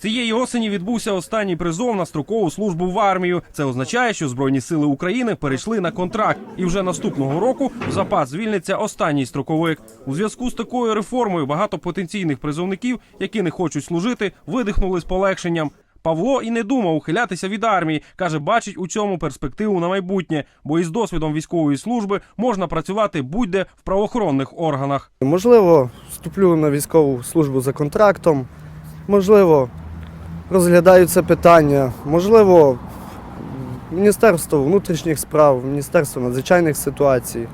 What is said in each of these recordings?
Цієї осені відбувся останній призов на строкову службу в армію. Це означає, що збройні сили України перейшли на контракт, і вже наступного року в запас звільниться останній строковик. У зв'язку з такою реформою багато потенційних призовників, які не хочуть служити, видихнули з полегшенням. Павло і не думав ухилятися від армії. каже, бачить у цьому перспективу на майбутнє, бо із досвідом військової служби можна працювати будь-де в правоохоронних органах. Можливо, вступлю на військову службу за контрактом, можливо, розглядаю це питання, можливо, Міністерство внутрішніх справ, Міністерство надзвичайних ситуацій.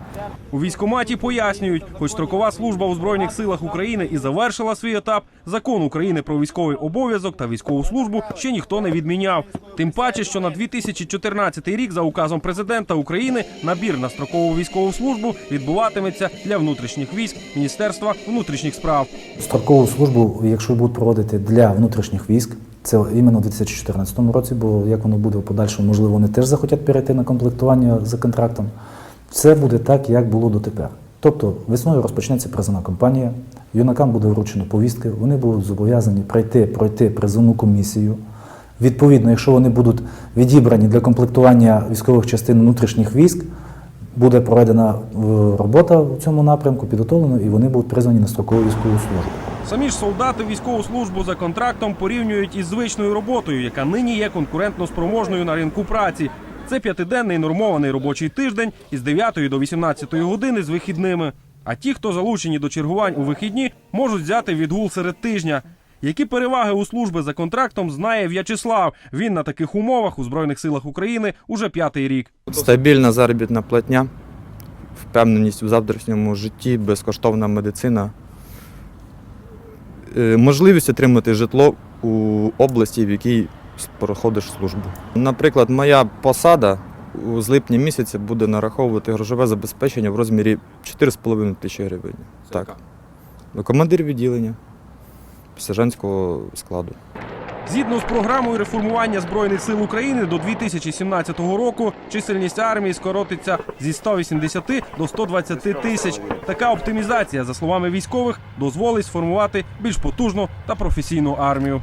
У військкоматі пояснюють, хоч строкова служба у збройних силах України і завершила свій етап, закон України про військовий обов'язок та військову службу ще ніхто не відміняв. Тим паче, що на 2014 рік за указом президента України набір на строкову військову службу відбуватиметься для внутрішніх військ Міністерства внутрішніх справ. Строкову службу, якщо будуть проводити для внутрішніх військ, це іменно у 2014 році, бо як воно буде в подальшому, можливо, вони теж захотять перейти на комплектування за контрактом. Все буде так, як було дотепер. Тобто весною розпочнеться призовна кампанія, юнакам буде вручено повістки, вони будуть зобов'язані пройти, пройти призовну комісію. Відповідно, якщо вони будуть відібрані для комплектування військових частин внутрішніх військ, буде проведена е, робота в цьому напрямку, підготовлено, і вони будуть призвані на строкову військову службу. Самі ж солдати військову службу за контрактом порівнюють із звичною роботою, яка нині є конкурентно спроможною на ринку праці. Це п'ятиденний нормований робочий тиждень із 9 до 18 години з вихідними. А ті, хто залучені до чергувань у вихідні, можуть взяти відгул серед тижня. Які переваги у служби за контрактом знає В'ячеслав. Він на таких умовах у збройних силах України уже п'ятий рік. Стабільна заробітна платня, впевненість у завтрашньому житті, безкоштовна медицина, можливість отримати житло у області, в якій проходиш службу. Наприклад, моя посада у- з липня місяця буде нараховувати грошове забезпечення в розмірі 4,5 тисячі гривень. Так. Командир відділення сержантського складу. Згідно з програмою реформування збройних сил України до 2017 року чисельність армії скоротиться зі 180 до 120 тисяч. Така оптимізація, за словами військових, дозволить сформувати більш потужну та професійну армію.